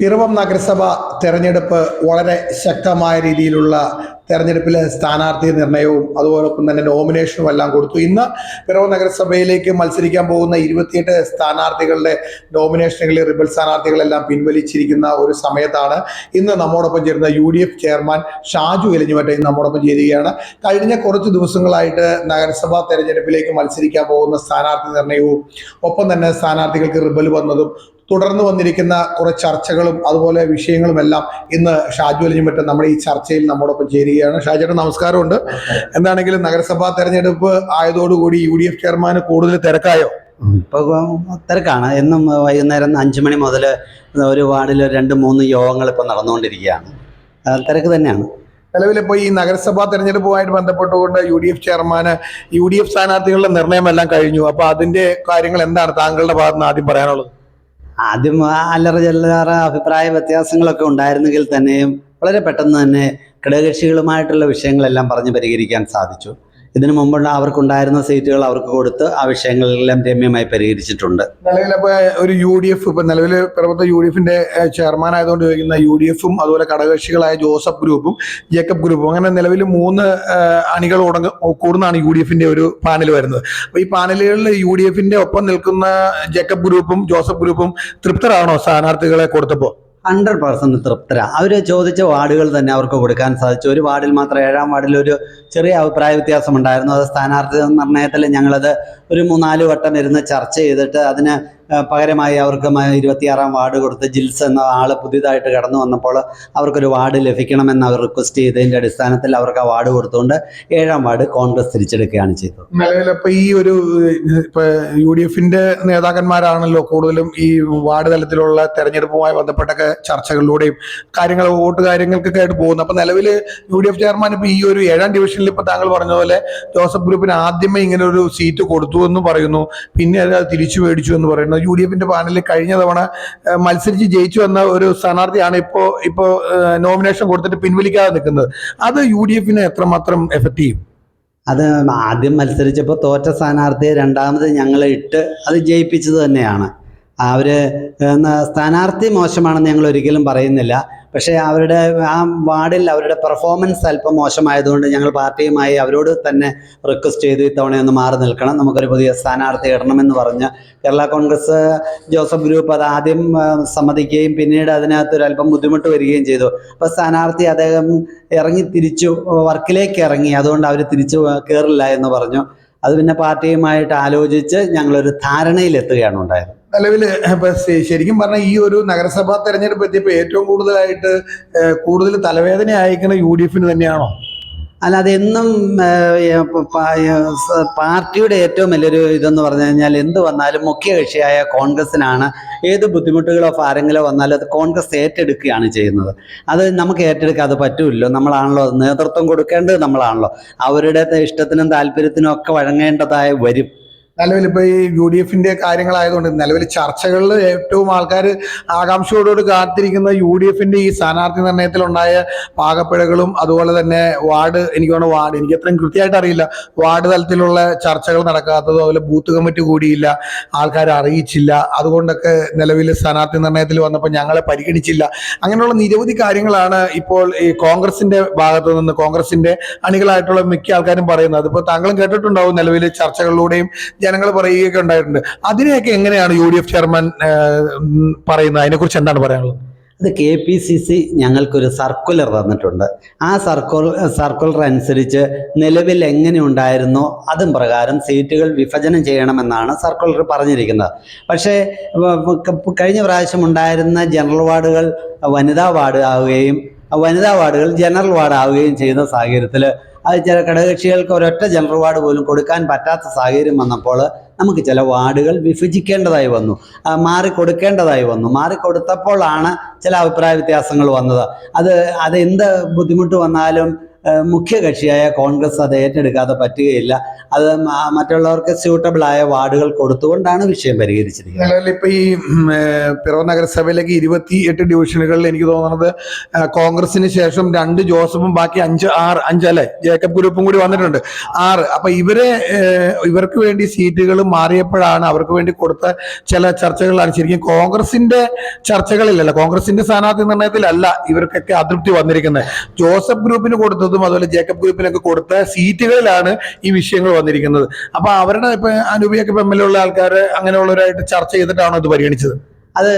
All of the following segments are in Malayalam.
പിറവം നഗരസഭ തെരഞ്ഞെടുപ്പ് വളരെ ശക്തമായ രീതിയിലുള്ള തെരഞ്ഞെടുപ്പിലെ സ്ഥാനാർത്ഥി നിർണയവും അതോടൊപ്പം തന്നെ നോമിനേഷനും എല്ലാം കൊടുത്തു. ഇന്ന് പിറവം നഗരസഭയിലേക്ക് മത്സരിക്കാൻ പോകുന്ന ഇരുപത്തിയെട്ട് സ്ഥാനാർത്ഥികളുടെ നോമിനേഷനുകളിൽ റിബൽ സ്ഥാനാർത്ഥികളെല്ലാം പിൻവലിച്ചിരിക്കുന്ന ഒരു സമയത്താണ് ഇന്ന് നമ്മോടൊപ്പം ചേരുന്ന U D F chairman Shaju Elinjimattam നമ്മോടൊപ്പം ചേരുകയാണ്. കഴിഞ്ഞ കുറച്ച് ദിവസങ്ങളായിട്ട് നഗരസഭാ തെരഞ്ഞെടുപ്പിലേക്ക് മത്സരിക്കാൻ പോകുന്ന സ്ഥാനാർത്ഥി നിർണയവും ഒപ്പം തന്നെ സ്ഥാനാർത്ഥികൾക്ക് റിബൽ വന്നതും തുടർന്ന് വന്നിരിക്കുന്ന കുറെ ചർച്ചകളും അതുപോലെ വിഷയങ്ങളും എല്ലാം ഇന്ന് ഷാജു അലിഞ്ഞുമറ്റ നമ്മുടെ ഈ ചർച്ചയിൽ നമ്മോടൊപ്പം ചേരുകയാണ്. ഷാജിയുടെ നമസ്കാരമുണ്ട്. എന്താണെങ്കിലും നഗരസഭാ തെരഞ്ഞെടുപ്പ് ആയതോടുകൂടി യു ഡി എഫ് ചെയർമാന് കൂടുതൽ തിരക്കായോ? ഇപ്പോൾ തിരക്കാണ്. എന്നും വൈകുന്നേരം അഞ്ച് മണി മുതൽ ഒരു വാർഡിൽ രണ്ട് മൂന്ന് യോഗങ്ങൾ ഇപ്പോൾ നടന്നുകൊണ്ടിരിക്കുകയാണ്. തിരക്ക് തന്നെയാണ്. നിലവിലിപ്പോൾ ഈ നഗരസഭാ തെരഞ്ഞെടുപ്പുമായിട്ട് ബന്ധപ്പെട്ടുകൊണ്ട് യു ഡി എഫ് ചെയർമാന് യു ഡി എഫ് സ്ഥാനാർത്ഥികളുടെ നിർണയം എല്ലാം കഴിഞ്ഞു. അപ്പൊ അതിന്റെ കാര്യങ്ങൾ എന്താണ് താങ്കളുടെ ഭാഗത്ത് നിന്ന് ആദ്യം പറയാനുള്ളത്? ആദ്യം അല്ലറ ചില്ലറ അഭിപ്രായ വ്യത്യാസങ്ങളൊക്കെ ഉണ്ടായിരുന്നെങ്കിൽ തന്നെയും വളരെ പെട്ടെന്ന് തന്നെ ഘടകകക്ഷികളുമായിട്ടുള്ള വിഷയങ്ങളെല്ലാം പറഞ്ഞ് പരിഹരിക്കാൻ സാധിച്ചു. ഇതിനു മുമ്പുള്ള അവർക്കുണ്ടായിരുന്ന സീറ്റുകൾ അവർക്ക് കൊടുത്ത് ആ വിഷയങ്ങളെല്ലാം രമ്യമായി പരിഹരിച്ചിട്ടുണ്ട്. നിലവിൽ അപ്പോൾ ഒരു യു ഡി എഫ് ഇപ്പം നിലവിൽ പ്രവർത്തന യു ഡി എഫിന്റെ ചെയർമാൻ ആയതുകൊണ്ട് ചോദിക്കുന്ന യു ഡി എഫും അതുപോലെ ഘടകകക്ഷികളായ ജോസഫ് ഗ്രൂപ്പും ജേക്കബ് ഗ്രൂപ്പും അങ്ങനെ നിലവിൽ മൂന്ന് അണികൾ ഉടങ്ങ കൂടുന്നതാണ് യു ഡി എഫിന്റെ ഒരു പാനൽ വരുന്നത്. അപ്പൊ ഈ പാനലുകളിൽ യു ഡി എഫിന്റെ ഒപ്പം നിൽക്കുന്ന ജേക്കബ് ഗ്രൂപ്പും ജോസഫ് ഗ്രൂപ്പും തൃപ്തരാണോ സ്ഥാനാർത്ഥികളെ കൊടുത്തപ്പോൾ ഹൺഡ്രഡ് പെർസെന്റ് തൃപ്തരാണ് അവർ ചോദിച്ച വാർഡുകൾ തന്നെ അവർക്ക് കൊടുക്കാൻ സാധിച്ചു. ഒരു വാർഡിൽ മാത്രം ഏഴാം വാർഡിൽ ഒരു ചെറിയ അഭിപ്രായ വ്യത്യാസം ഉണ്ടായിരുന്നു അത് സ്ഥാനാർത്ഥി നിർണയത്തിൽ ഞങ്ങളത് ഒരു മൂന്നാൽ വട്ടം ഇരുന്ന് ചർച്ച ചെയ്തിട്ട് അതിന് പകരമായി അവർക്ക് ഇരുപത്തിയാറാം വാർഡ് കൊടുത്ത് ജിൽസ് എന്ന ആൾ പുതിയതായിട്ട് കടന്നു വന്നപ്പോൾ അവർക്കൊരു വാർഡ് ലഭിക്കണമെന്ന് അവർ റിക്വസ്റ്റ് ചെയ്തതിന്റെ അടിസ്ഥാനത്തിൽ അവർക്ക് ആ വാർഡ് കൊടുത്തുകൊണ്ട് ഏഴാം വാർഡ് കോൺഗ്രസ് തിരിച്ചെടുക്കുകയാണ് ചെയ്തത്. നിലവിലിപ്പോ ഈ ഒരു യു ഡി എഫിന്റെ നേതാക്കന്മാരാണല്ലോ കൂടുതലും ഈ വാർഡ് തലത്തിലുള്ള തെരഞ്ഞെടുപ്പുമായി ബന്ധപ്പെട്ടൊക്കെ ചർച്ചകളിലൂടെയും കാര്യങ്ങൾ വോട്ട് കാര്യങ്ങൾക്കൊക്കെ ആയിട്ട് പോകുന്നത്. അപ്പൊ നിലവിൽ യു ഡി എഫ് ചെയർമാൻ ഇപ്പൊ ഈ ഒരു ഏഴാം ഡിവിഷനിൽ ഇപ്പൊ താങ്കൾ പറഞ്ഞ പോലെ ജോസഫ് ഗ്രൂപ്പിന് ആദ്യമേ ഇങ്ങനെ ഒരു സീറ്റ് കൊടുത്തു എന്ന് പറയുന്നു. പിന്നെ അത് തിരിച്ചു മേടിച്ചു എന്ന് പറയുന്നു. യു ഡി എഫിന്റെ പാനലിൽ കഴിഞ്ഞ തവണ മത്സരിച്ച് ജയിച്ചു വന്ന ഒരു സ്ഥാനാർത്ഥിയാണ് ഇപ്പോ ഇപ്പോ നോമിനേഷൻ കൊടുത്തിട്ട് പിൻവലിക്കാതെ നിൽക്കുന്നത്. അത് യു ഡി എഫിന് എത്രമാത്രം എഫക്ട് ചെയ്യും? അത് ആദ്യം മത്സരിച്ചപ്പോൾ തോറ്റ സ്ഥാനാർത്ഥിയെ രണ്ടാമത് ഞങ്ങൾ ഇട്ട് അത് ജയിപ്പിച്ചത് തന്നെയാണ്. അവർ സ്ഥാനാർത്ഥി മോശമാണെന്ന് ഞങ്ങൾ ഒരിക്കലും പറയുന്നില്ല. പക്ഷേ അവരുടെ ആ വാർഡിൽ അവരുടെ പെർഫോമൻസ് അല്പം മോശമായതുകൊണ്ട് ഞങ്ങൾ പാർട്ടിയുമായി അവരോട് തന്നെ റിക്വസ്റ്റ് ചെയ്തു ഇത്തവണ ഒന്ന് മാറി നിൽക്കണം. നമുക്കൊരു പുതിയ സ്ഥാനാർത്ഥി ഇടണമെന്ന് പറഞ്ഞ് കേരള കോൺഗ്രസ് ജോസഫ് ഗ്രൂപ്പ് അത് ആദ്യം സമ്മതിക്കുകയും പിന്നീട് അതിനകത്ത് ഒരു അല്പം ബുദ്ധിമുട്ട് വരികയും ചെയ്തു. അപ്പോൾ സ്ഥാനാർത്ഥി അദ്ദേഹം ഇറങ്ങി തിരിച്ചു വർക്കിലേക്ക് ഇറങ്ങി. അതുകൊണ്ട് അവർ തിരിച്ചു കയറില്ല എന്ന് പറഞ്ഞു. അത് പിന്നെ പാർട്ടിയുമായിട്ട് ആലോചിച്ച് ഞങ്ങളൊരു ധാരണയിലെത്തുകയാണ് ഉണ്ടായത്. നിലവിൽ ശരിക്കും പറഞ്ഞാൽ ഈ ഒരു നഗരസഭാ തെരഞ്ഞെടുപ്പ് എത്തിയപ്പോൾ ഏറ്റവും കൂടുതലായിട്ട് കൂടുതൽ തലവേദന അയക്കുന്ന യു ഡി എഫിന് തന്നെയാണോ? അല്ലാതെ എന്നും പാർട്ടിയുടെ ഏറ്റവും വലിയൊരു ഇതെന്ന് പറഞ്ഞു കഴിഞ്ഞാൽ എന്ത് വന്നാലും മുഖ്യ കക്ഷിയായ കോൺഗ്രസിനാണ് ഏത് ബുദ്ധിമുട്ടുകളോ ഭാരങ്ങളോ വന്നാലും അത് കോൺഗ്രസ് ഏറ്റെടുക്കുകയാണ് ചെയ്യുന്നത്. അത് നമുക്ക് ഏറ്റെടുക്കാതെ പറ്റുമല്ലോ നമ്മളാണല്ലോ നേതൃത്വം കൊടുക്കേണ്ടത് നമ്മളാണല്ലോ. അവരുടെ ഇഷ്ടത്തിനും താല്പര്യത്തിനും ഒക്കെ വഴങ്ങേണ്ടതായി വരും. നിലവിൽ ഇപ്പൊ ഈ യു ഡി എഫിന്റെ കാര്യങ്ങളായതുകൊണ്ട് നിലവിൽ ചർച്ചകളിൽ ഏറ്റവും ആൾക്കാർ ആകാംക്ഷയോടുകൂടി കാത്തിരിക്കുന്ന യു ഡി എഫിന്റെ ഈ സ്ഥാനാർത്ഥി നിർണയത്തിലുണ്ടായ പാകപ്പിഴകളും അതുപോലെ തന്നെ വാർഡ് എനിക്ക് തോന്നുന്നു വാർഡ് എനിക്ക് അത്രയും കൃത്യമായിട്ട് അറിയില്ല വാർഡ് തലത്തിലുള്ള ചർച്ചകൾ നടക്കാത്തതും അതുപോലെ ബൂത്ത് കമ്മിറ്റി കൂടിയില്ല ആൾക്കാർ അറിയിച്ചില്ല അതുകൊണ്ടൊക്കെ നിലവിൽ സ്ഥാനാർത്ഥി നിർണയത്തിൽ വന്നപ്പോൾ ഞങ്ങളെ പരിഗണിച്ചില്ല. അങ്ങനെയുള്ള നിരവധി കാര്യങ്ങളാണ് ഇപ്പോൾ ഈ കോൺഗ്രസിന്റെ ഭാഗത്തു നിന്ന് കോൺഗ്രസിന്റെ അണികളായിട്ടുള്ള മിക്ക ആൾക്കാരും പറയുന്നത്. അതിപ്പോൾ താങ്കളും കേട്ടിട്ടുണ്ടാവും നിലവിൽ ചർച്ചകളിലൂടെയും ജനങ്ങൾ പറയുകയൊക്കെ ഉണ്ടായിട്ടുണ്ട്. അതിനെയൊക്കെ എങ്ങനെയാണ് യു ഡി എഫ് ചെയർമാൻ പറയുന്നത് അതിനെ പറയുന്നത്? അതിനെക്കുറിച്ച് എന്താണ് പറയാനുള്ളത്? അത് കെ പി സി സി ഞങ്ങൾക്കൊരു സർക്കുലർ തന്നിട്ടുണ്ട്. ആ സർക്കുൽ സർക്കുലർ അനുസരിച്ച് നിലവിൽ എങ്ങനെ ഉണ്ടായിരുന്നോ അതും പ്രകാരം സീറ്റുകൾ വിഭജനം ചെയ്യണമെന്നാണ് സർക്കുലർ പറഞ്ഞിരിക്കുന്നത്. പക്ഷേ കഴിഞ്ഞ പ്രാവശ്യം ഉണ്ടായിരുന്ന ജനറൽ വാർഡുകൾ വനിതാ വാർഡ് ആവുകയും വനിതാ വാർഡുകൾ ജനറൽ വാർഡ് ആവുകയും ചെയ്യുന്ന സാഹചര്യത്തിൽ അത് ചില ഘടകകക്ഷികൾക്ക് ഒരൊറ്റ ജനറൽ വാർഡ് പോലും കൊടുക്കാൻ പറ്റാത്ത സാഹചര്യം വന്നപ്പോൾ നമുക്ക് ചില വാർഡുകൾ വിഭജിക്കേണ്ടതായി വന്നു. മാറിക്കൊടുക്കേണ്ടതായി മാറി കൊടുക്കേണ്ടതായി വന്നു. മാറി കൊടുത്തപ്പോഴാണ് ചില അഭിപ്രായ വ്യത്യാസങ്ങൾ വന്നത്. അത് അത് എന്ത് ബുദ്ധിമുട്ട് വന്നാലും മുഖ്യ കക്ഷിയായ കോൺഗ്രസ് അത് ഏറ്റെടുക്കാതെ പറ്റുകയില്ല. അത് മറ്റുള്ളവർക്ക് സ്യൂട്ടബിൾ ആയ വാർഡുകൾ കൊടുത്തുകൊണ്ടാണ് വിഷയം പരിഹരിച്ചിരിക്കുന്നത്. ഇപ്പൊ ഈ പിറവ നഗരസഭയിലേക്ക് ഇരുപത്തി എട്ട് ഡിവിഷനുകളിൽ എനിക്ക് തോന്നുന്നത് കോൺഗ്രസിന് ശേഷം രണ്ട് ജോസഫും ബാക്കി അഞ്ച് ആറ് അഞ്ചല്ലേ ജേക്കബ് ഗ്രൂപ്പും കൂടി വന്നിട്ടുണ്ട്. ആറ്. അപ്പൊ ഇവരെ ഇവർക്ക് വേണ്ടി സീറ്റുകൾ മാറിയപ്പോഴാണ് അവർക്ക് വേണ്ടി കൊടുത്ത ചില ചർച്ചകളാണ് ശരിക്കും കോൺഗ്രസിന്റെ ചർച്ചകളിലല്ല കോൺഗ്രസിന്റെ സ്ഥാനാർത്ഥി നിർണയത്തിലല്ല ഇവർക്കൊക്കെ അതൃപ്തി വന്നിരിക്കുന്നത്. ജോസഫ് ഗ്രൂപ്പിന് കൊടുത്തതും അതുപോലെ ജേക്കബ് ഗ്രൂപ്പിനൊക്കെ കൊടുത്ത സീറ്റുകളിലാണ് ഈ വിഷയങ്ങൾ വന്നിരിക്കുന്നത്. അപ്പൊ അവരുടെ ഇപ്പൊ അനൂപിയൊക്കെ എം എൽ എ ഉള്ള ആൾക്കാർ അങ്ങനെയുള്ളവരായിട്ട് ചർച്ച ചെയ്തിട്ടാണോ ഇത് പരിഗണിച്ചത്? അത്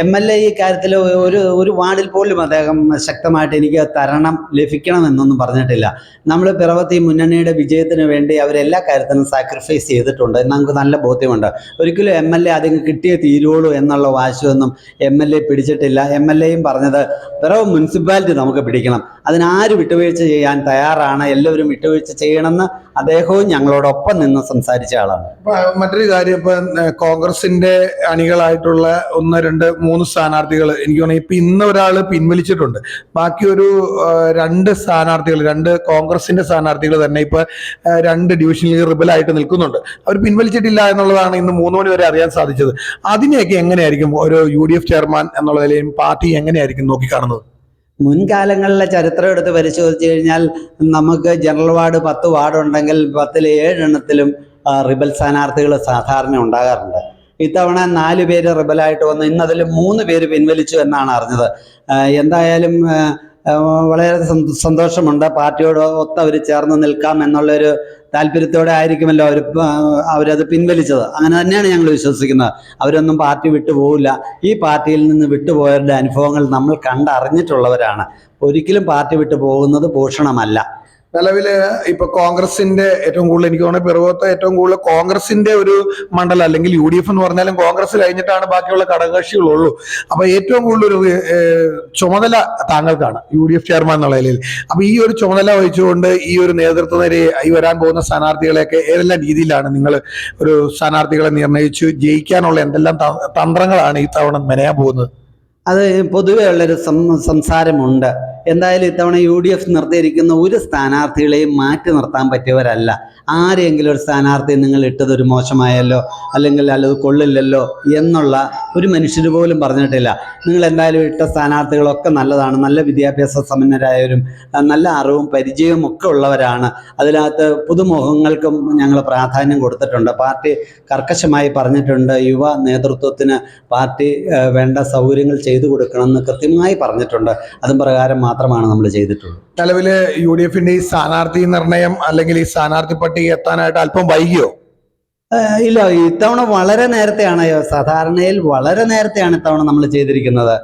എം എൽ എ ഈ കാര്യത്തിൽ ഒരു ഒരു വാർഡിൽ പോലും അദ്ദേഹം ശക്തമായിട്ട് എനിക്ക് തരണം ലഭിക്കണം എന്നൊന്നും പറഞ്ഞിട്ടില്ല. നമ്മൾ പിറവത്തി മുന്നണിയുടെ വിജയത്തിന് വേണ്ടി അവരെല്ലാ കാര്യത്തിനും സാക്രിഫൈസ് ചെയ്തിട്ടുണ്ട്. എന്ന് നമുക്ക് നല്ല ബോധ്യമുണ്ട്. ഒരിക്കലും എം എൽ എ അതിന് കിട്ടിയേ തീരുള്ളൂ എന്നുള്ള വാശിയൊന്നും എം എൽ എ പിടിച്ചിട്ടില്ല. എം എൽ എയും പറഞ്ഞത് പിറവ് മുനിസിപ്പാലിറ്റി നമുക്ക് പിടിക്കണം. അതിനാര് വിട്ടുവീഴ്ച ചെയ്യാൻ തയ്യാറാണ്? എല്ലാവരും വിട്ടുവീഴ്ച ചെയ്യണമെന്ന് അദ്ദേഹവും ഞങ്ങളോടൊപ്പം നിന്ന് സംസാരിച്ച ആളാണ്. മറ്റൊരു കാര്യം ഇപ്പൊ കോൺഗ്രസിന്റെ അണികളായിട്ടുള്ള ഒന്ന് രണ്ട് മൂന്ന് സ്ഥാനാർത്ഥികൾ എനിക്ക് തോന്നുന്നു ഇപ്പൊ ഇന്ന് ഒരാൾ പിൻവലിച്ചിട്ടുണ്ട്. ബാക്കി ഒരു രണ്ട് സ്ഥാനാർത്ഥികൾ രണ്ട് കോൺഗ്രസിന്റെ സ്ഥാനാർത്ഥികൾ തന്നെ ഇപ്പൊ രണ്ട് ഡിവിഷനിൽ റിബലായിട്ട് നിൽക്കുന്നുണ്ട്. അവർ പിൻവലിച്ചിട്ടില്ല എന്നുള്ളതാണ് ഇന്ന് മൂന്ന് മണി വരെ അറിയാൻ സാധിച്ചത്. അതിനെയൊക്കെ എങ്ങനെയായിരിക്കും? ഒരു യു ഡി എഫ് ചെയർമാൻ എന്നുള്ള നിലയിൽ പാർട്ടി എങ്ങനെയായിരിക്കും നോക്കിക്കാണുന്നത്? മുൻകാലങ്ങളിലെ ചരിത്രം എടുത്ത് പരിശോധിച്ച് കഴിഞ്ഞാൽ നമുക്ക് ജനറൽ വാർഡ് പത്ത് വാർഡ് ഉണ്ടെങ്കിൽ പത്തിൽ ഏഴെണ്ണത്തിലും റിബൽ സ്ഥാനാർത്ഥികൾ സാധാരണ ഉണ്ടാകാറുണ്ട്. ഇത്തവണ നാല് പേര് റിബലായിട്ട് വന്നു ഇന്നതിൽ മൂന്ന് പേര് പിൻവലിച്ചു എന്നാണ് അറിഞ്ഞത്. എന്തായാലും വളരെ സന്തോഷമുണ്ട്. പാർട്ടിയോട് ഒത്ത് അവർ ചേർന്ന് നിൽക്കാം എന്നുള്ളൊരു താല്പര്യത്തോടെ ആയിരിക്കുമല്ലോ അവർ അവരത് പിൻവലിച്ചത്. അങ്ങനെ തന്നെയാണ് ഞങ്ങൾ വിശ്വസിക്കുന്നത്. അവരൊന്നും പാർട്ടി വിട്ടു പോവില്ല. ഈ പാർട്ടിയിൽ നിന്ന് വിട്ടുപോയവരുടെ അനുഭവങ്ങൾ നമ്മൾ കണ്ടറിഞ്ഞിട്ടുള്ളവരാണ്. ഒരിക്കലും പാർട്ടി വിട്ടു പോകുന്നത് ഭൂഷണമല്ല. നിലവിൽ ഇപ്പൊ കോൺഗ്രസിന്റെ ഏറ്റവും കൂടുതൽ എനിക്ക് തോന്നുന്നത് പിറവത്ത് ഏറ്റവും കൂടുതൽ കോൺഗ്രസിന്റെ ഒരു മണ്ഡലം അല്ലെങ്കിൽ യു ഡി എഫ് എന്ന് പറഞ്ഞാലും കോൺഗ്രസ് കഴിഞ്ഞിട്ടാണ് ബാക്കിയുള്ള ഘടകകക്ഷികളുള്ളൂ. അപ്പൊ ഏറ്റവും കൂടുതൽ ഒരു ചുമതല താങ്കൾക്കാണ് യു ഡി എഫ് ചെയർമാൻ എന്നുള്ള നിലയിൽ. അപ്പൊ ഈ ഒരു ചുമതല വഹിച്ചുകൊണ്ട് ഈ ഒരു നേതൃത്വ നിരയെ ഈ വരാൻ പോകുന്ന സ്ഥാനാർത്ഥികളെയൊക്കെ ഏതെല്ലാം രീതിയിലാണ് നിങ്ങൾ ഒരു സ്ഥാനാർത്ഥികളെ നിർണയിച്ചു ജയിക്കാനുള്ള എന്തെല്ലാം തന്ത്രങ്ങളാണ് ഈ തവണ മെനയാൻ പോകുന്നത്? അത് പൊതുവെ ഉള്ളൊരു സംസാരമുണ്ട്. എന്തായാലും ഇത്തവണ യു ഡി എഫ് നിർത്തിയിരിക്കുന്ന ഒരു സ്ഥാനാർത്ഥികളെയും മാറ്റി നിർത്താൻ പറ്റിയവരല്ല. ആരെങ്കിലും ഒരു സ്ഥാനാർത്ഥി നിങ്ങൾ ഇട്ടത് ഒരു മോശമായല്ലോ അല്ലെങ്കിൽ അല്ലത് കൊള്ളില്ലല്ലോ എന്നുള്ള ഒരു മനുഷ്യർ പോലും പറഞ്ഞിട്ടില്ല. നിങ്ങൾ എന്തായാലും ഇട്ട സ്ഥാനാർത്ഥികളൊക്കെ നല്ലതാണ്. നല്ല വിദ്യാഭ്യാസ സമ്പന്നരായവരും നല്ല അറിവും പരിചയവും ഒക്കെ ഉള്ളവരാണ്. അതിനകത്ത് പുതുമുഖങ്ങൾക്കും ഞങ്ങൾ പ്രാധാന്യം കൊടുത്തിട്ടുണ്ട്. പാർട്ടി കർക്കശമായി പറഞ്ഞിട്ടുണ്ട് യുവ നേതൃത്വത്തിന് പാർട്ടി വേണ്ട സൗകര്യങ്ങൾ ചെയ്തു കൊടുക്കണമെന്ന് കൃത്യമായി പറഞ്ഞിട്ടുണ്ട്. അതും പ്രകാരം മാത്രമാണ് നമ്മൾ ചെയ്തിട്ടുള്ളത്. നിലവിൽ യു ഡി എഫിന്റെ ഈ സ്ഥാനാർത്ഥി നിർണയം അല്ലെങ്കിൽ ഈ സ്ഥാനാർത്ഥി പട്ടിക എത്താനായിട്ട് അല്പം വൈകിയോ? ഇല്ല ഇത്തവണ വളരെ നേരത്തെയാണ് സാധാരണയിൽ വളരെ നേരത്തെയാണ് ഇത്തവണ നമ്മൾ ചെയ്തിരിക്കുന്നത്.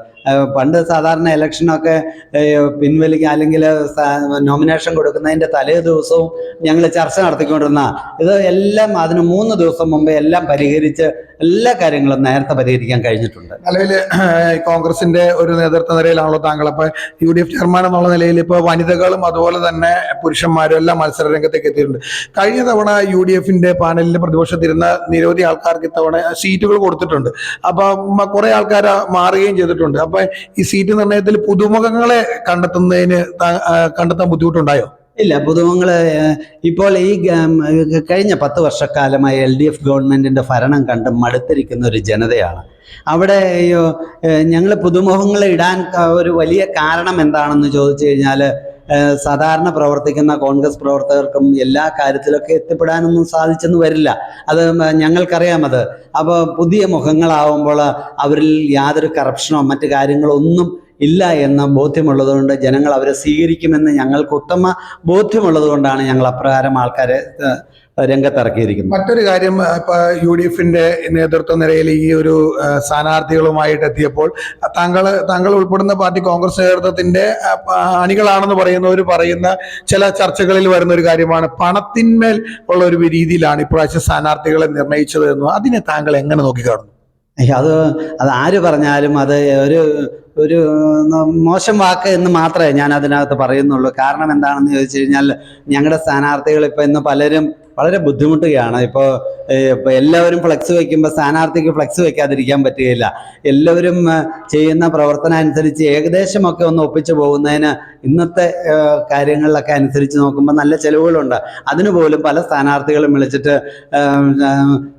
പണ്ട് സാധാരണ ഇലക്ഷനൊക്കെ പിൻവലിക്കുക അല്ലെങ്കിൽ നോമിനേഷൻ കൊടുക്കുന്നതിന്റെ തലേ ദിവസവും ഞങ്ങൾ ചർച്ച നടത്തിക്കൊണ്ടിരുന്ന ഇത് എല്ലാം അതിന് മൂന്ന് ദിവസം മുമ്പേ എല്ലാം പരിഹരിച്ച് എല്ലാ കാര്യങ്ങളും നേരത്തെ പരിഹരിക്കാൻ കഴിഞ്ഞിട്ടുണ്ട്. അല്ലെങ്കിൽ കോൺഗ്രസിന്റെ ഒരു നേതൃത്വ നിലയിലാണല്ലോ താങ്കൾ. അപ്പൊ യു ഡി എഫ് ചെയർമാൻ എന്നുള്ള നിലയിൽ ഇപ്പോൾ വനിതകളും അതുപോലെ തന്നെ പുരുഷന്മാരും എല്ലാം മത്സര രംഗത്തേക്ക് എത്തിയിട്ടുണ്ട്. കഴിഞ്ഞ തവണ യു ഡി എഫിന്റെ പാനലിൽ പ്രതിപക്ഷത്തിരുന്ന നിരവധി ആൾക്കാർക്ക് ഇത്തവണ സീറ്റുകൾ കൊടുത്തിട്ടുണ്ട്. അപ്പൊ കുറെ ആൾക്കാർ മാറുകയും ചെയ്തിട്ടുണ്ട്. അപ്പൊ ഈ സീറ്റ് നിർണയത്തിൽ പുതുമുഖങ്ങളെ കണ്ടെത്തുന്നതിന് കണ്ടെത്താൻ ബുദ്ധിമുട്ടുണ്ടായോ? ഇല്ല പുതുമുഖങ്ങൾ ഇപ്പോൾ ഈ കഴിഞ്ഞ പത്ത് വർഷക്കാലമായി എൽ ഡി എഫ് ഗവൺമെന്റിന്റെ ഭരണം കണ്ട് മടുത്തിരിക്കുന്ന ഒരു ജനതയാണ്. അവിടെ ഞങ്ങൾ പുതുമുഖങ്ങളെ ഇടാൻ ഒരു വലിയ കാരണം എന്താണെന്ന് ചോദിച്ചു കഴിഞ്ഞാൽ സാധാരണ പ്രവർത്തിക്കുന്ന കോൺഗ്രസ് പ്രവർത്തകർക്കും എല്ലാ കാര്യത്തിലൊക്കെ എത്തിപ്പെടാനൊന്നും സാധിച്ചെന്ന് വരില്ല. അത് ഞങ്ങൾക്കറിയാം അത്. അപ്പോൾ പുതിയ മുഖങ്ങളാവുമ്പോൾ അവരിൽ യാതൊരു കറപ്ഷനോ മറ്റു കാര്യങ്ങളോ ഒന്നും ഇല്ല എന്ന ബോധ്യമുള്ളതുകൊണ്ട് ജനങ്ങൾ അവരെ സ്വീകരിക്കുമെന്ന് ഞങ്ങൾക്ക് ഉത്തമ ബോധ്യമുള്ളതുകൊണ്ടാണ് ഞങ്ങൾ അപ്രകാരം ആൾക്കാരെ രംഗത്തിറക്കിയിരിക്കുന്നത് മറ്റൊരു കാര്യം യു ഡി എഫിന്റെ നേതൃത്വ നിരയിൽ ഈ ഒരു സ്ഥാനാർത്ഥികളുമായിട്ട് എത്തിയപ്പോൾ താങ്കൾ താങ്കൾ ഉൾപ്പെടുന്ന പാർട്ടി കോൺഗ്രസ് നേതൃത്വത്തിന്റെ അണികളാണെന്ന് പറയുന്നവർ പറയുന്ന ചില ചർച്ചകളിൽ വരുന്ന ഒരു കാര്യമാണ്. പണത്തിന്മേൽ ഉള്ള ഒരു രീതിയിലാണ് ഇപ്രാവശ്യം സ്ഥാനാർത്ഥികളെ നിർണയിച്ചത് എന്നും. അതിനെ താങ്കൾ എങ്ങനെ നോക്കിക്കാണുന്നു? അത് അത് ആര് പറഞ്ഞാലും അത് ഒരു ഒരു മോശം വാക്ക് എന്ന് മാത്രമേ ഞാൻ അതിനകത്ത് പറയുന്നുള്ളൂ. കാരണം എന്താണെന്ന് ചോദിച്ചു കഴിഞ്ഞാൽ ഞങ്ങളുടെ സ്ഥാനാർത്ഥികൾ ഇപ്പം ഇന്ന് പലരും വളരെ ബുദ്ധിമുട്ടുകയാണ്. ഇപ്പോൾ ഇപ്പോൾ എല്ലാവരും ഫ്ലെക്സ് വയ്ക്കുമ്പോൾ സ്ഥാനാർത്ഥിക്ക് ഫ്ലെക്സ് വയ്ക്കാതിരിക്കാൻ പറ്റുകയില്ല. എല്ലാവരും ചെയ്യുന്ന പ്രവർത്തനം അനുസരിച്ച് ഏകദേശമൊക്കെ ഒന്ന് ഒപ്പിച്ചു പോകുന്നതിന് ഇന്നത്തെ കാര്യങ്ങളിലൊക്കെ അനുസരിച്ച് നോക്കുമ്പോൾ നല്ല ചിലവുകളുണ്ട്. അതിനുപോലും പല സ്ഥാനാർത്ഥികളും വിളിച്ചിട്ട്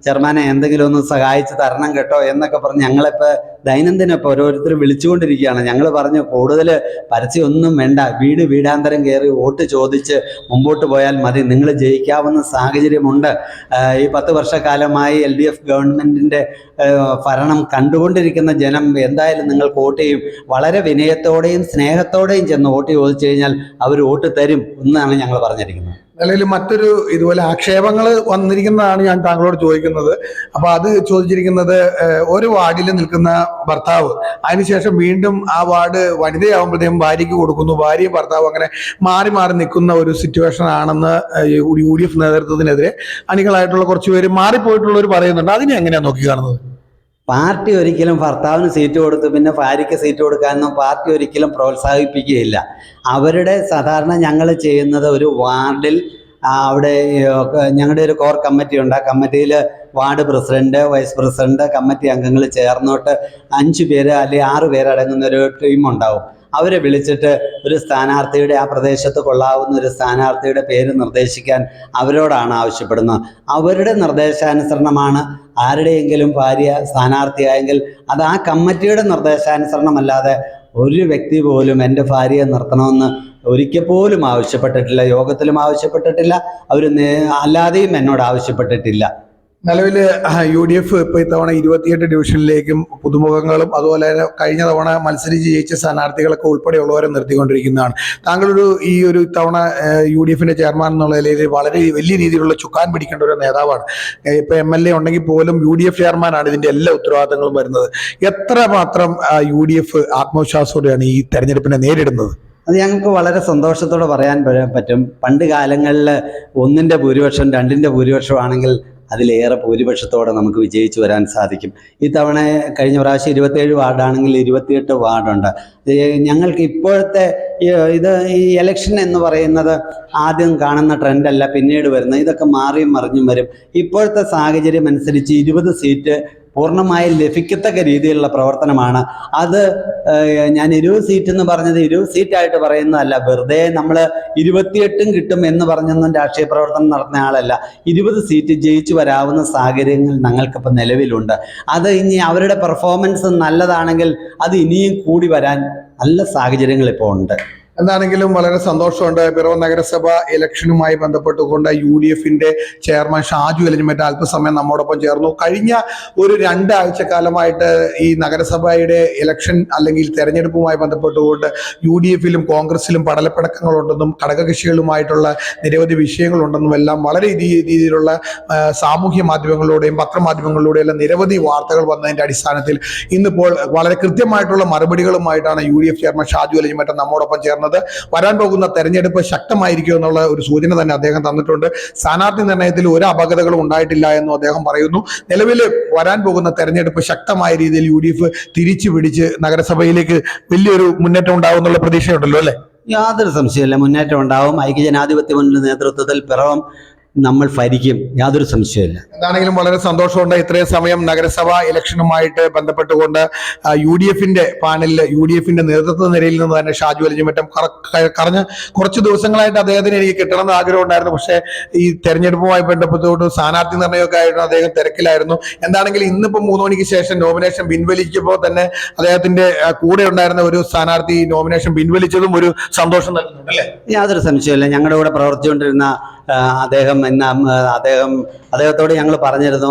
ചെയർമാനെ എന്തെങ്കിലും ഒന്ന് സഹായിച്ച് തരണം കേട്ടോ എന്നൊക്കെ പറഞ്ഞ് ഞങ്ങളിപ്പോൾ ദൈനംദിനം ഇപ്പോൾ ഓരോരുത്തർ വിളിച്ചുകൊണ്ടിരിക്കുകയാണ്. ഞങ്ങൾ പറഞ്ഞു കൂടുതൽ പരസ്യമൊന്നും വേണ്ട. വീട് വീടാന്തരം കയറി വോട്ട് ചോദിച്ച് മുമ്പോട്ട് പോയാൽ മതി. നിങ്ങൾ ജയിക്കാവുന്ന സാഹചര്യമുണ്ട്. ഈ പത്ത് വർഷക്കാലമായി എൽ ഡി എഫ് ഗവൺമെന്റിന്റെ ഭരണം കണ്ടുകൊണ്ടിരിക്കുന്ന ജനം എന്തായാലും നിങ്ങൾ വോട്ട് ചെയ്യും. വളരെ വിനയത്തോടെയും സ്നേഹത്തോടെയും ചെന്ന് വോട്ട് ചോദിച്ചു കഴിഞ്ഞാൽ അവർ വോട്ട് തരും എന്നാണ് ഞങ്ങൾ പറഞ്ഞിരിക്കുന്നത്. നിലവിൽ മറ്റൊരു ഇതുപോലെ ആക്ഷേപങ്ങൾ വന്നിരിക്കുന്നതാണ് ഞാൻ താങ്കളോട് ചോദിക്കുന്നത്. അപ്പൊ അത് ചോദിച്ചിരിക്കുന്നത് ഒരു വാർഡിൽ നിൽക്കുന്ന ഭർത്താവ് അതിനുശേഷം വീണ്ടും ആ വാർഡ് വനിതയാകുമ്പോഴത്തേക്കും ഭാര്യയ്ക്ക് കൊടുക്കുന്നു. ഭാര്യയും ഭർത്താവും അങ്ങനെ മാറി മാറി നിൽക്കുന്ന ഒരു സിറ്റുവേഷൻ ആണെന്ന് യു ഡി എഫ് നേതൃത്വത്തിനെതിരെ അണികളായിട്ടുള്ള കുറച്ച് പേര് മാറിപ്പോയിട്ടുള്ളവർ പറയുന്നുണ്ട്. അതിനെ എങ്ങനെയാണ് നോക്കി കാണുന്നത്? പാർട്ടി ഒരിക്കലും ഭർത്താവിന് സീറ്റ് കൊടുത്ത് പിന്നെ ഭാര്യയ്ക്ക് സീറ്റ് കൊടുക്കാനൊന്നും പാർട്ടി ഒരിക്കലും പ്രോത്സാഹിപ്പിക്കുകയില്ല. അവരുടെ സാധാരണ ഞങ്ങൾ ചെയ്യുന്നത് ഒരു വാർഡിൽ അവിടെ ഞങ്ങളുടെ ഒരു കോർ കമ്മിറ്റി ഉണ്ട്. ആ കമ്മിറ്റിയിൽ ward president vice president committee അംഗങ്ങൾ ചേർന്നോട്ട് അഞ്ച് പേര് അല്ലെങ്കിൽ ആറ് പേര് അടങ്ങുന്ന ഒരു ടീം ഉണ്ടാവും. അവരെ വിളിച്ചിട്ട് ഒരു സ്ഥാനാർത്ഥിയുടെ ആ പ്രദേശത്ത് കൊള്ളാവുന്ന ഒരു സ്ഥാനാർത്ഥിയുടെ പേര് നിർദ്ദേശിക്കാൻ അവരോടാണ് ആവശ്യപ്പെടുന്നത്. അവരുടെ നിർദ്ദേശാനുസരണമാണ് ആരുടെയെങ്കിലും ഭാര്യ സ്ഥാനാർത്ഥിയായെങ്കിൽ അത് ആ കമ്മിറ്റിയുടെ നിർദ്ദേശാനുസരണമല്ലാതെ ഒരു വ്യക്തി പോലും എന്റെ ഭാര്യയെ നിർത്തണമെന്ന് ഒരിക്കൽ പോലും ആവശ്യപ്പെട്ടിട്ടില്ല. യോഗത്തിലും ആവശ്യപ്പെട്ടിട്ടില്ല. അവർ അല്ലാതെയും എന്നോട് ആവശ്യപ്പെട്ടിട്ടില്ല. നിലവിൽ യു ഡി എഫ് ഇപ്പോൾ ഇത്തവണ ഇരുപത്തിയെട്ട് ഡിവിഷനിലേക്കും പുതുമുഖങ്ങളും അതുപോലെ തന്നെ കഴിഞ്ഞ തവണ മത്സരിച്ച് ജയിച്ച സ്ഥാനാർത്ഥികളൊക്കെ ഉൾപ്പെടെയുള്ളവരെ നിർത്തിക്കൊണ്ടിരിക്കുന്നതാണ്. താങ്കളൊരു ഈ ഒരു ഇത്തവണ യു ഡി എഫിന്റെ ചെയർമാൻ എന്നുള്ള നിലയിൽ വളരെ വലിയ രീതിയിലുള്ള ചുക്കാൻ പിടിക്കേണ്ട ഒരു നേതാവാണ്. ഏഹ് ഇപ്പൊ എം എൽ എ ഉണ്ടെങ്കിൽ പോലും യു ഡി എഫ് ചെയർമാനാണ് ഇതിന്റെ എല്ലാ ഉത്തരവാദിത്തങ്ങളും വരുന്നത്. എത്ര മാത്രം യു ഡി എഫ് ആത്മവിശ്വാസത്തോടെയാണ് ഈ തെരഞ്ഞെടുപ്പിനെ നേരിടുന്നത്? അത് ഞങ്ങൾക്ക് വളരെ സന്തോഷത്തോടെ പറയാൻ പറ്റും. പണ്ട് കാലങ്ങളിൽ ഒന്നിന്റെ ഭൂരിപക്ഷം രണ്ടിന്റെ ഭൂരിപക്ഷം ആണെങ്കിൽ അതിലേറെ ഭൂരിപക്ഷത്തോടെ നമുക്ക് വിജയിച്ചു വരാൻ സാധിക്കും. ഇത്തവണ കഴിഞ്ഞ പ്രാവശ്യം ഇരുപത്തേഴ് വാർഡാണെങ്കിൽ ഇരുപത്തിയെട്ട് വാർഡുണ്ട്. ഞങ്ങൾക്ക് ഇപ്പോഴത്തെ ഇത് ഈ എലക്ഷൻ എന്ന് പറയുന്നത് ആദ്യം കാണുന്ന ട്രെൻഡല്ല പിന്നീട് വരുന്നത്. ഇതൊക്കെ മാറിയും മറിഞ്ഞും വരും. ഇപ്പോഴത്തെ സാഹചര്യം അനുസരിച്ച് ഇരുപത് സീറ്റ് പൂർണമായും ലഭിക്കത്തക്ക രീതിയിലുള്ള പ്രവർത്തനമാണ്. അത് ഞാൻ ഇരുപത് സീറ്റ് എന്ന് പറഞ്ഞത് ഇരുപത് സീറ്റായിട്ട് പറയുന്നതല്ല. വെറുതെ നമ്മൾ ഇരുപത്തിയെട്ടും കിട്ടും എന്ന് പറഞ്ഞൊന്നും രാഷ്ട്രീയ പ്രവർത്തനം നടത്തുന്ന ആളല്ല. ഇരുപത് സീറ്റ് ജയിച്ചു വരാവുന്ന സാഹചര്യങ്ങൾ ഞങ്ങൾക്കിപ്പോൾ നിലവിലുണ്ട്. അത് ഇനി അവരുടെ പെർഫോമൻസ് നല്ലതാണെങ്കിൽ അത് ഇനിയും കൂടി വരാൻ നല്ല സാഹചര്യങ്ങൾ ഇപ്പോൾ ഉണ്ട്. എന്താണെങ്കിലും വളരെ സന്തോഷമുണ്ട്. പിറവം നഗരസഭ ഇലക്ഷനുമായി ബന്ധപ്പെട്ടുകൊണ്ട് യു ഡി എഫിന്റെ ചെയർമാൻ ഷാജു എലിഞ്ഞമറ്റ അല്പസമയം നമ്മോടൊപ്പം ചേർന്നു. കഴിഞ്ഞ ഒരു രണ്ടാഴ്ച കാലമായിട്ട് ഈ നഗരസഭയുടെ ഇലക്ഷൻ അല്ലെങ്കിൽ തെരഞ്ഞെടുപ്പുമായി ബന്ധപ്പെട്ടുകൊണ്ട് യു ഡി എഫിലും കോൺഗ്രസിലും പടലപ്പിടക്കങ്ങളുണ്ടെന്നും ഘടകകക്ഷികളുമായിട്ടുള്ള നിരവധി വിഷയങ്ങളുണ്ടെന്നും എല്ലാം വളരെ രീതി- രീതിയിലുള്ള സാമൂഹ്യ മാധ്യമങ്ങളിലൂടെയും പത്രമാധ്യമങ്ങളിലൂടെയും എല്ലാം നിരവധി വാർത്തകൾ വന്നതിന്റെ അടിസ്ഥാനത്തിൽ ഇന്നിപ്പോൾ വളരെ കൃത്യമായിട്ടുള്ള മറുപടികളുമായിട്ടാണ് U D F chairman Shaju Elinjimattam നമ്മോടൊപ്പം ചേർന്നത്. വരാൻ പോകുന്ന തെരഞ്ഞെടുപ്പ് ശക്തമായിരിക്കും എന്നുള്ള ഒരു സൂചന തന്നെ അദ്ദേഹം തന്നിട്ടുണ്ട്. സ്ഥാനാർത്ഥി നിർണയത്തിൽ ഒരു അപകടങ്ങളും ഉണ്ടായിട്ടില്ല എന്നും അദ്ദേഹം പറയുന്നു. നിലവിൽ വരാൻ പോകുന്ന തെരഞ്ഞെടുപ്പ് ശക്തമായ രീതിയിൽ യു ഡി എഫ് തിരിച്ചു പിടിച്ച് നഗരസഭയിലേക്ക് വലിയൊരു മുന്നേറ്റം ഉണ്ടാവും എന്നുള്ള പ്രതീക്ഷയുണ്ടല്ലോ അല്ലെ? യാതൊരു സംശയമില്ല മുന്നേറ്റം ഉണ്ടാവും. ഐക്യജനാധിപത്യ മുന്നിൽ നേതൃത്വത്തിൽ പിറവം നമ്മൾ ഭരിക്കും. യാതൊരു സംശയമില്ല എന്താണെങ്കിലും വളരെ സന്തോഷമുണ്ട്. ഇത്രയും സമയം നഗരസഭ ഇലക്ഷനുമായിട്ട് ബന്ധപ്പെട്ടുകൊണ്ട് യു ഡി എഫിന്റെ പാനലിൽ യു ഡി എഫിന്റെ നേതൃത്വ നിരയിൽ നിന്ന് തന്നെ ഷാജു അലിഞ്ഞുമറ്റം കറഞ്ഞ് കുറച്ച് ദിവസങ്ങളായിട്ട് അദ്ദേഹത്തിന് എനിക്ക് കിട്ടണമെന്ന് ആഗ്രഹം ഉണ്ടായിരുന്നു. പക്ഷേ ഈ തെരഞ്ഞെടുപ്പുമായി ബന്ധപ്പെട്ടുകൊണ്ട് സ്ഥാനാർത്ഥി നിർണയമൊക്കെ ആയിരുന്നു അദ്ദേഹം തിരക്കിലായിരുന്നു. എന്താണെങ്കിലും ഇന്നിപ്പോ മൂന്ന് മണിക്ക് ശേഷം നോമിനേഷൻ പിൻവലിക്കുമ്പോൾ തന്നെ അദ്ദേഹത്തിന്റെ കൂടെ ഉണ്ടായിരുന്ന ഒരു സ്ഥാനാർത്ഥി നോമിനേഷൻ പിൻവലിച്ചതും ഒരു സന്തോഷം നൽകുന്നുണ്ട് അല്ലേ? യാതൊരു സംശയമില്ല ഞങ്ങളുടെ കൂടെ പ്രവർത്തിച്ചുകൊണ്ടിരുന്ന അദ്ദേഹം എന്നാ അദ്ദേഹം അദ്ദേഹത്തോട് ഞങ്ങൾ പറഞ്ഞിരുന്നു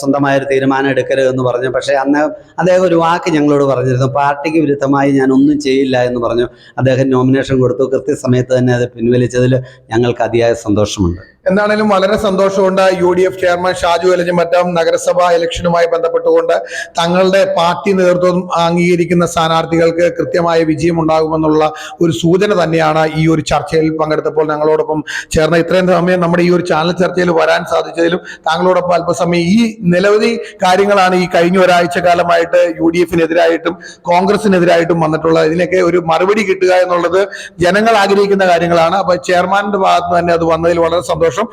സ്വന്തമായൊരു തീരുമാനം എടുക്കരുത് എന്ന് പറഞ്ഞു. പക്ഷേ അന്ന് അദ്ദേഹം ഒരു വാക്ക് ഞങ്ങളോട് പറഞ്ഞിരുന്നു പാർട്ടിക്ക് വിരുദ്ധമായി ഞാൻ ഒന്നും ചെയ്യില്ല എന്ന് പറഞ്ഞു. അദ്ദേഹം നോമിനേഷൻ കൊടുത്തു. കൃത്യസമയത്ത് തന്നെ അത് പിൻവലിച്ചതിൽ ഞങ്ങൾക്ക് അതിയായ സന്തോഷമുണ്ട്. എന്താണേലും വളരെ സന്തോഷമുണ്ട് U D F chairman Shaju Elinjimattam നഗരസഭാ ഇലക്ഷനുമായി ബന്ധപ്പെട്ടുകൊണ്ട് തങ്ങളുടെ പാർട്ടി നേതൃത്വം അംഗീകരിക്കുന്ന സ്ഥാനാർത്ഥികൾക്ക് കൃത്യമായ വിജയം ഉണ്ടാകുമെന്നുള്ള ഒരു സൂചന തന്നെയാണ് ഈ ഒരു ചർച്ചയിൽ പങ്കെടുത്തപ്പോൾ ഞങ്ങളോടൊപ്പം ചേർന്ന ഇത്രയും സമയം നമ്മുടെ ഈ ഒരു ചാനൽ ചർച്ചയിൽ വരാൻ സാധിച്ചതിലും താങ്കളോടൊപ്പം അല്പസമയം ഈ നിരവധി കാര്യങ്ങളാണ് ഈ കഴിഞ്ഞ ഒരാഴ്ച കാലമായിട്ട് യു ഡി എഫിനെതിരായിട്ടും കോൺഗ്രസിനെതിരായിട്ടും വന്നിട്ടുള്ളത്. ഇതിനൊക്കെ ഒരു മറുപടി കിട്ടുക എന്നുള്ളത് ജനങ്ങൾ ആഗ്രഹിക്കുന്ന കാര്യങ്ങളാണ്. അപ്പൊ ചെയർമാന്റെ ഭാഗത്ത് തന്നെ അത് വന്നതിൽ വളരെ സന്തോഷം. സന്തോഷം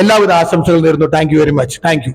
എല്ലാവിധ ആശംസകൾ നേരുന്നു. Thank very much thank